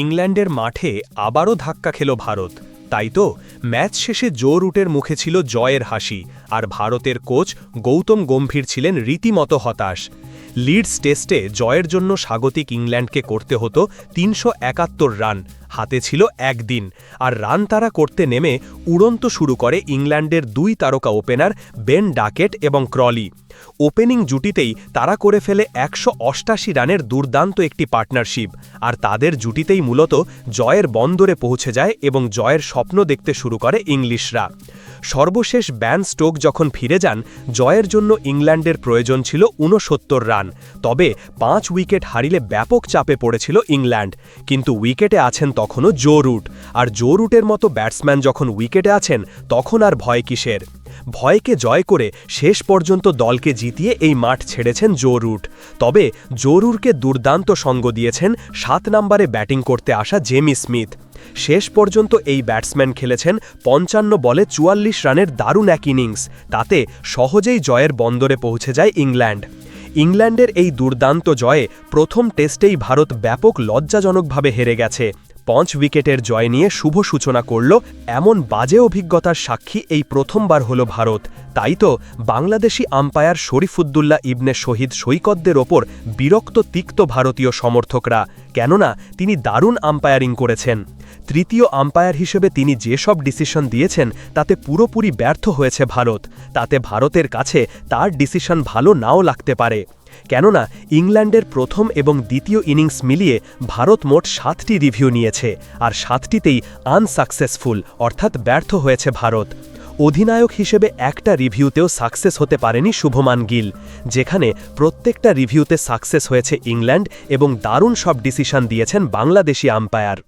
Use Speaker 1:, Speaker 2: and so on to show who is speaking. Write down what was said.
Speaker 1: ইংল্যান্ডের মাঠে আবারও ধাক্কা খেল ভারত। তাই তো, ম্যাচ শেষে জো রুটের মুখে ছিল জয়ের হাসি, আর ভারতের কোচ গৌতম গম্ভীর ছিলেন রীতিমতো হতাশ। লিডস টেস্টে জয়ের জন্য স্বাগতিক ইংল্যান্ডকে করতে হতো তিনশো একাত্তর রান, হাতে ছিল একদিন আর রান তারা করতে নেমে উড়ন্ত শুরু করে ইংল্যান্ডের দুই তারকা ওপেনার বেন ডাকেট এবং ক্রলি। ওপেনিং জুটিতেই তারা করে ফেলে একশো রানের দুর্দান্ত একটি পার্টনারশিপ। আর তাদের জুটিতেই মূলত জয়ের বন্দরে পৌঁছে যায় এবং জয়ের স্বপ্ন দেখতে শুরু করে ইংলিশরা। সর্বশেষ ব্যান স্টোক যখন ফিরে যান, জয়ের জন্য ইংল্যান্ডের প্রয়োজন ছিল ঊনসত্তর রান। তবে পাঁচ উইকেট হারিলে ব্যাপক চাপে পড়েছিল ইংল্যান্ড। কিন্তু উইকেটে আছেন তখনও জো রুট। আর জো রুটের মতো ব্যাটসম্যান যখন উইকেটে আছেন, তখন আর ভয় কিসের? ভয়কে জয় করে শেষ পর্যন্ত দলকে জিতিয়ে এই মাঠ ছেড়েছেন জো রুট তবে জোরুরকে দুর্দান্ত সঙ্গ দিয়েছেন সাত নম্বরে ব্যাটিং করতে আসা জেমি স্মিথ। শেষ পর্যন্ত এই ব্যাটসম্যান খেলেছেন পঞ্চান্ন বলে চুয়াল্লিশ রানের দারুণ এক ইনিংস, তাতে সহজেই জয়ের বন্দরে পৌঁছে যায় ইংল্যান্ড। ইংল্যান্ডের এই দুর্দান্ত জয়ে প্রথম টেস্টেই ভারত ব্যাপক লজ্জাজনকভাবে হেরে গেছে। পঞ্চ উইকেটের জয় নিয়ে শুভ সূচনা করল এমন বাজে অভিজ্ঞতার সাক্ষী এই প্রথমবার হল ভারত। তাই তো বাংলাদেশি আম্পায়ার শরীফুদ্দুল্লাহ ইবনে শহীদ সৈকতদের ওপর বিরক্ত তিক্ত ভারতীয় সমর্থকরা, কেননা তিনি দারুণ আম্পায়ারিং করেছেন। তৃতীয় আম্পায়ার হিসেবে তিনি যেসব ডিসিশন দিয়েছেন, তাতে পুরোপুরি ব্যর্থ হয়েছে ভারত। তাতে ভারতের কাছে তার ডিসিশন ভালো নাও লাগতে পারে। কেননা ইংল্যান্ডের প্রথম এবং দ্বিতীয় ইনিংস মিলিয়ে ভারত মোট সাতটি রিভিউ নিয়েছে, আর সাতটিতেই আনসাকসেসফুল, অর্থাৎ ব্যর্থ হয়েছে ভারত। অধিনায়ক হিসেবে একটা রিভিউতেও সাকসেস হতে পারেনি শুভমান গিল, যেখানে প্রত্যেকটা রিভিউতে সাকসেস হয়েছে ইংল্যান্ড এবং দারুণ সব ডিসিশন দিয়েছেন বাংলাদেশি আম্পায়ার।